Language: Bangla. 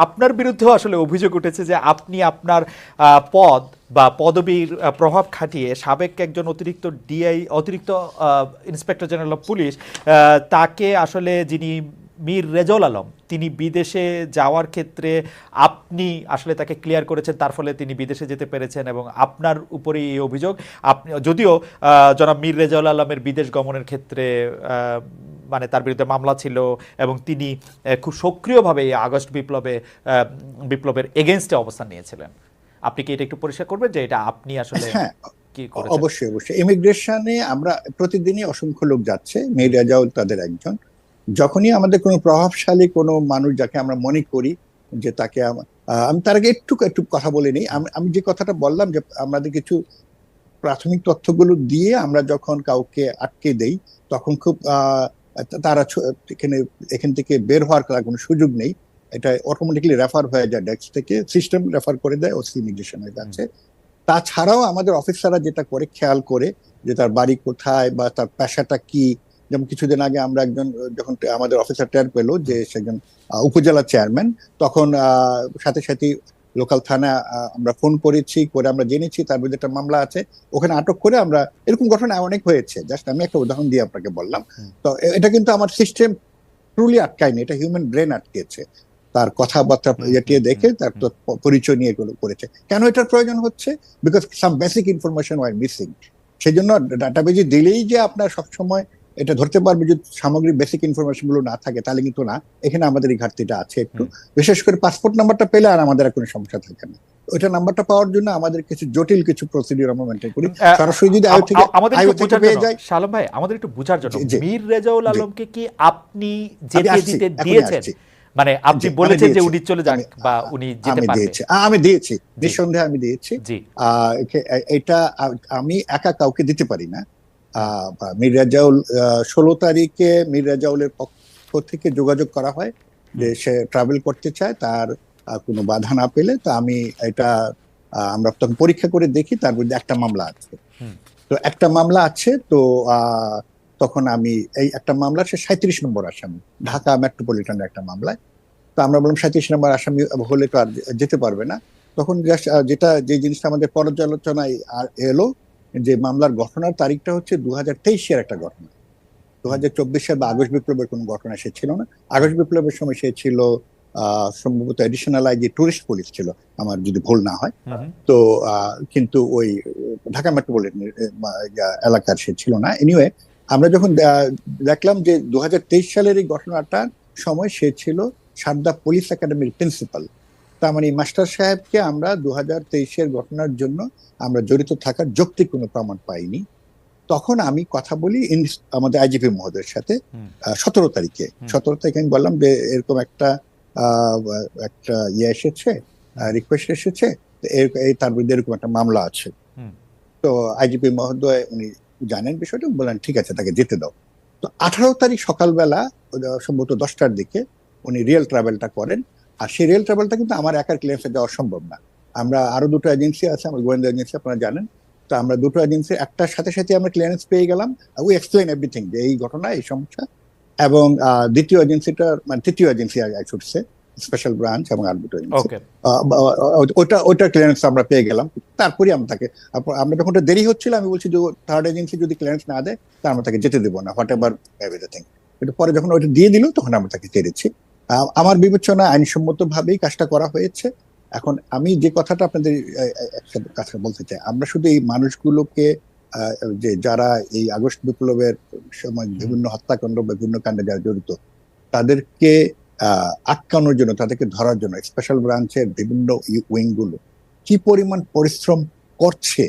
আপনার বিরুদ্ধেও আসলে অভিযোগ উঠেছে যে আপনি আপনার পদ বা পদবীর প্রভাব খাটিয়ে সাবেক একজন অতিরিক্ত ডিআই, অতিরিক্ত ইন্সপেক্টর জেনারেল অফ পুলিশ তাকে আসলে যিনি মীর রেজল আলম, তিনি বিদেশে যাওয়ার ক্ষেত্রে আপনি আসলে তাকে ক্লিয়ার করেছেন, তার ফলে তিনি বিদেশে যেতে পেরেছেন এবং আপনার উপরে এই অভিযোগ। আপনি, যদিও জনাব মীর রেজাউল আলমের বিদেশ গমনের ক্ষেত্রে মানে তার বিরুদ্ধে মামলা ছিল এবং তিনি খুব সক্রিয়ভাবে এই আগস্ট বিপ্লবে বিপ্লবের এগেনস্টে অবস্থান নিয়েছিলেন। আপনি কি এটা একটু পরিষ্কার করবেন যে এটা আপনি আসলে হ্যাঁ কি অবশ্যই অবশ্যই। ইমিগ্রেশনে আমরা প্রতিদিনই অসংখ্য লোক যাচ্ছে মেয়ের রেজাউল তাদের একজন। যখনই আমাদের কোনো প্রভাবশালী কোনো মানুষ যাকে আমরা মনে করি যে তাকে আমি তার আগে একটু একটু কথা বলে নিই। আমি আমি যে কথাটা বললাম যে আমাদের কিছু প্রাথমিক তথ্যগুলো দিয়ে আমরা যখন কাউকে আটকে দেই তখন খুব আহ, তারা এখানে এখান থেকে বের হওয়ার কোনো সুযোগ নেই। এটা অটোমেটিকলি রেফার হয়ে যায় ডেস্ক থেকে সিস্টেম রেফার করে দেয় ওসি ইমিগ্রেশনের কাছে তাছাড়াও আমাদের অফিসাররা যেটা করে খেয়াল করে যে তার বাড়ি কোথায় বা তার পেশাটা কি। যেমন কিছুদিন আগে আমরা একজন যখন আমাদের অফিসার টের পেল যে সে একজন আহ, উপজেলা চেয়ারম্যান তখন আহ, সাথে সাথে লোকাল থানা আমরা ফোন করেছি করে আমরা জেনেছি তার বিরুদ্ধে একটা মামলা আছে। ওখানে আটক করে আমরা এরকম ঘটনা অনেক হয়েছে। জাস্ট আমি একটা উদাহরণ দিয়ে আপনাকে বললাম। তো এটা কিন্তু আমার সিস্টেম ট্রুলি আটকায়নি এটা হিউম্যান ব্রেন আটকেছে। তার কথাবার্তা ইয়ে দেখে তার তো পরিচয় নিয়ে এগুলো করেছে। কেন এটার প্রয়োজন হচ্ছে? Because some basic information were missing সেই জন্য ডাটাবেজে দিলেই যে আপনার সবসময় এটা ধরতে পারবে যদি সামগ্রিক বেসিক ইনফরমেশনগুলো না থাকে তাহলে কিন্তু না এখানে আমাদের এই ঘাটতিটা আছে একটু। বিশেষ করে পাসপোর্ট নাম্বারটা পেলে আর আমাদের কোনো সমস্যা থাকে না। ওইটা নাম্বারটা পাওয়ার জন্য আমাদের কিছু জটিল কিছু প্রসিডিউর আমরা মেনটেন করি। সরাসরি যদি আয়ু থেকে আমাদের একটু বোঝার জন্য শালম ভাই আমাদের একটু বোঝার জন্য। মীর রেজাউল আলমকে কি আপনি আমি যেতে দিতে দিয়েছেন? মানে আপনি বলেছেন যে উনি চলে যান বা উনি যেতে পারবে দিয়েছি। আমি দিয়েছি। নিঃসন্দেহে আমি দিয়েছি। এটা আমি একা কাউকে দিতে পারি না। মির রাজাউল ষোলো তারিখে মির রাজাউলের পক্ষ থেকে যোগাযোগ করা হয় যে সে ট্রাভেল করতে চায় তার কোনো বাধা না পেলে তো আমি এটা আমরা তখন পরীক্ষা করে দেখি তার বিরুদ্ধে একটা মামলা আছে। তো একটা মামলা আছে তো আহ, তখন আমি এই একটা মামলা সে সাঁত্রিশ নম্বর আসামি ঢাকা মেট্রোপলিটনের একটা মামলায়। তো আমরা বললাম সাঁত্রিশ নম্বর আসামি হলে তো আর যেতে পারবে না। তখন যেটা যে জিনিসটা আমাদের পর্যালোচনায় আর এলো যে মামলার ঘটনার তারিখটা হচ্ছে দু হাজার তেইশের একটা ঘটনা। দু হাজার চব্বিশের বা আগস্ট বিপ্লবের কোনো ঘটনা সে ছিল না। আগস্ট বিপ্লবের সময় সে ছিল সম্ভবত এডিশনাল আইজি টুরিস্ট পুলিশ ছিল আমার যদি ভুল না হয়। তো আহ, কিন্তু ওই ঢাকা মেট্রোপলিটন এলাকার সে ছিল না। এনিওয়ে আমরা যখন দেখলাম যে দু হাজার তেইশ সালের এই ঘটনাটার সময় সে ছিল সারদা পুলিশ একাডেমির প্রিন্সিপাল তার মানে মাস্টার সাহেবকে আমরা দু হাজার তেইশের ঘটনার জন্য আমরা জড়িত থাকার যৌক্তিক কোনো প্রমাণ পাইনি। তখন আমি কথা বলি আমাদের আইজিপি মহোদয়ের সাথে সতেরো তারিখে। সতেরো তারিখে আমি বললাম যে এরকম একটা একটা ইয়ে এসেছে রিকোয়েস্ট এসেছে তার বিরুদ্ধে এরকম একটা মামলা আছে। তো আইজিপি মহোদয় উনি জানেন বিষয়টা বললেন ঠিক আছে তাকে যেতে দাও। তো আঠারো তারিখ সকালবেলা সম্ভবত দশটার দিকে উনি রিয়েল ট্রাভেলটা করেন। আর সেই রিয়েল ট্রাভেলটা কিন্তু আমার একার ক্লিয়ারেন্সে যাওয়া সম্ভব না। আমরা আরও দুটো এজেন্সি আছে আমার গোয়েন্দা এজেন্সি আপনারা জানেন। তো আমরা দুটো এজেন্সি একটার সাথে সাথে আমরা ক্লিয়ারেন্স পেয়ে গেলাম উই এক্সপ্লেন এভরিথিং যে এই ঘটনা এই সমস্যা। এবং দ্বিতীয় এজেন্সিটার মানে তৃতীয় এজেন্সি ছুটছে স্পেশাল ব্রাঞ্চ এবং আর দুটো ওটা ওটা ক্লিয়ারেন্স আমরা পেয়ে গেলাম। তারপরে আমরা তাকে আমরা যখন ওটা দেরি হচ্ছিল আমি বলছি যে থার্ড এজেন্সি যদি ক্লিয়ারেন্স না দেয় তা আমরা তাকে যেতে দেবো না হোয়াট এভার এভরিথিং কিন্তু পরে যখন ওটা দিয়ে দিল তখন আমরা তাকে ছেড়েছি আমার বিবেচনা আইনসম্মত ভাবেই কাজটা করা হয়েছে। এখন আমি যে কথাটা আপনাদের আহ, বলতে চাই আমরা শুধু এই মানুষগুলোকে যে যারা এই আগস্ট বিপ্লবের সময় বিভিন্ন হত্যাকাণ্ড বিভিন্ন কাণ্ডে যারা জড়িত তাদেরকে আহ, আটকানোর জন্য তাদেরকে ধরার জন্য স্পেশাল ব্রাঞ্চের বিভিন্ন উইংগুলো কি পরিমাণ পরিশ্রম করছে